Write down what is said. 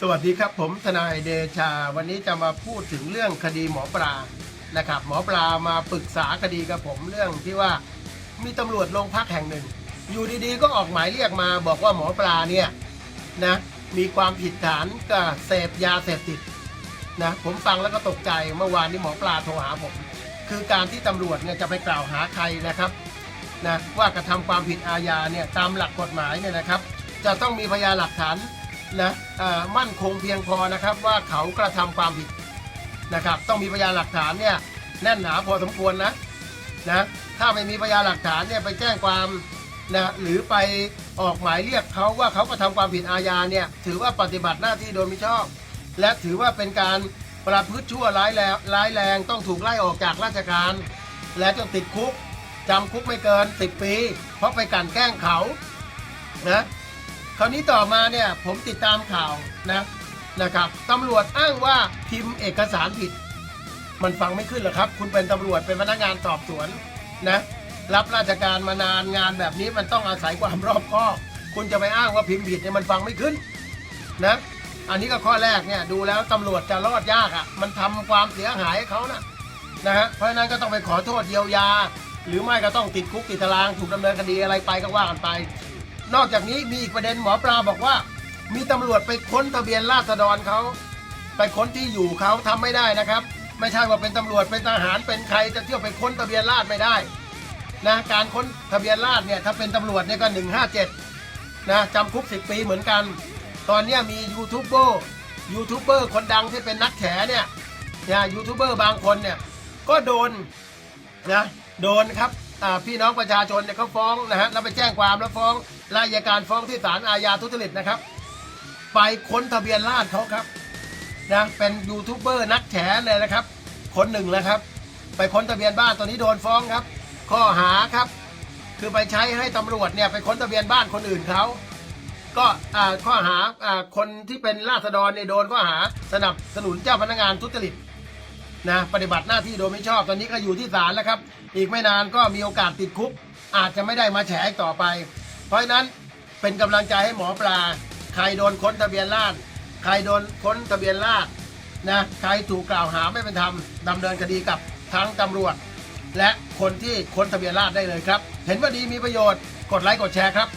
สวัสดีครับผมทนายเดชา วันนี้จะมาพูดถึงเรื่องคดีหมอปลานะครับ หมอปลามาปรึกษาคดีกับผมเรื่องที่ว่ามีตำรวจโรงพักแห่งหนึ่ง อยู่ดีๆก็ออกหมายเรียกมาบอกว่าหมอปลาเนี่ยนะมีความผิดฐานก็เสพยาเสพติดนะผมฟังแล้วก็ตกใจเมื่อวานนี้หมอปลาโทรหาผมคือการที่ตำรวจเนี่ยจะไปกล่าวหาใครนะครับนะว่ากระทำความผิดอาญาเนี่ยตามหลักกฎหมายเนี่ยนะครับ จะต้องมีพยานหลักฐาน นะอ่ามั่นคงเพียงพอนะครับว่าเขากระทำความผิดนะครับ ต้องมีพยานหลักฐานเนี่ยแน่นหนาพอสมควรนะนะถ้าไม่มีพยานหลักฐานเนี่ยไปแจ้งความนะหรือไปออกหมายเรียกเขาว่าเขากระทำความผิดอาญาเนี่ยถือว่าปฏิบัติหน้าที่โดยมิชอบ และถือว่าเป็นการประพฤติชั่วร้ายแรงร้ายแรงต้องถูกไล่ออกจากราชการ และต้องติดคุกจำคุกไม่เกิน 10 ปี เพราะไปกันแกล้งเขานะ คราวนี้ต่อมาเนี่ยผมติดตามข่าวนะนะครับตำรวจอ้างว่าพิมพ์เอกสารผิด มันฟังไม่ขึ้นหรอครับ คุณเป็นตำรวจเป็นพนักงานสอบสวนนะรับราชการมานานงานแบบนี้มันต้องอาศัยความรอบคอบ คุณจะไปอ้างว่าพิมพ์ผิดเนี่ยมันฟังไม่ขึ้นนะอันนี้ก็ข้อแรกเนี่ยดูแล้วตำรวจจะรอดยากอะ่ะมันทำความเสียหายให้เขานะนะฮะเพราะฉะนั้นก็ต้องไปขอโทษเยียวยา หรือไม่ก็ต้องติดคุกติดตารางถูกดำเนินคดีอะไรไปก็ว่ากันไป นอกจากนี้มีอีกประเด็นหมอปลาบอกว่า มีตำรวจไปค้นทะเบียนราษฎรเขาไปค้นที่อยู่เขาทำไม่ได้นะครับ ไม่ใช่ว่าเป็นตำรวจเป็นทหารเป็นใครจะเที่ยวไปค้นทะเบียนราษฎรไม่ได้นะการค้นทะเบียนราษฎรเนี่ยถ้าเป็นตำรวจเนี่ยก็หนึ่งห้าเจ็ดนะจำคุกสิบปีเหมือนกัน ตอนนี้มียูทูบเบอร์ยูทูบเบอร์คนดังที่เป็นนักแฉเนี่ยนะยูทูบเบอร์บางคนเนี่ยก็โดนนะโดนครับพี่น้องประชาชนเนี่ยเขาฟ้องนะฮะแล้วไปแจ้งความแล้วฟ้อง รายการฟ้องที่ศาลอาญาทุจริตนะครับ ไปค้นทะเบียนราษเขาครับนะเป็นยูทูบเบอร์นักแฉเลยนะครับ คนหนึ่งแล้วครับ ไปค้นทะเบียนบ้านตอนนี้โดนฟ้องครับ ข้อหาครับ คือไปใช้ให้ตำรวจเนี่ยไปค้นทะเบียนบ้านคนอื่นเขาก็อ่าข้อหาอ่าคนที่เป็นราษฎรเนี่ยโดนข้อหาสนับสนุนเจ้าพนักงานทุจริตนะปฏิบัติหน้าที่โดยไม่ชอบตอนนี้ก็อยู่ที่ศาลแล้วครับ อีกไม่นานก็มีโอกาสติดคุก อาจจะไม่ได้มาแฉอีกต่อไป เพราะฉะนั้นเป็นกำลังใจให้หมอปลา ใครโดนค้นทะเบียนราษใครโดนค้นทะเบียนราษนะใครถูกกล่าวหาไม่เป็นธรรมดำเนินคดีกับทั้งตำรวจ และคนที่ค้นทะเบียนราษได้เลยครับ เห็นว่าดีมีประโยชน์กดไลค์กดแชร์ครับ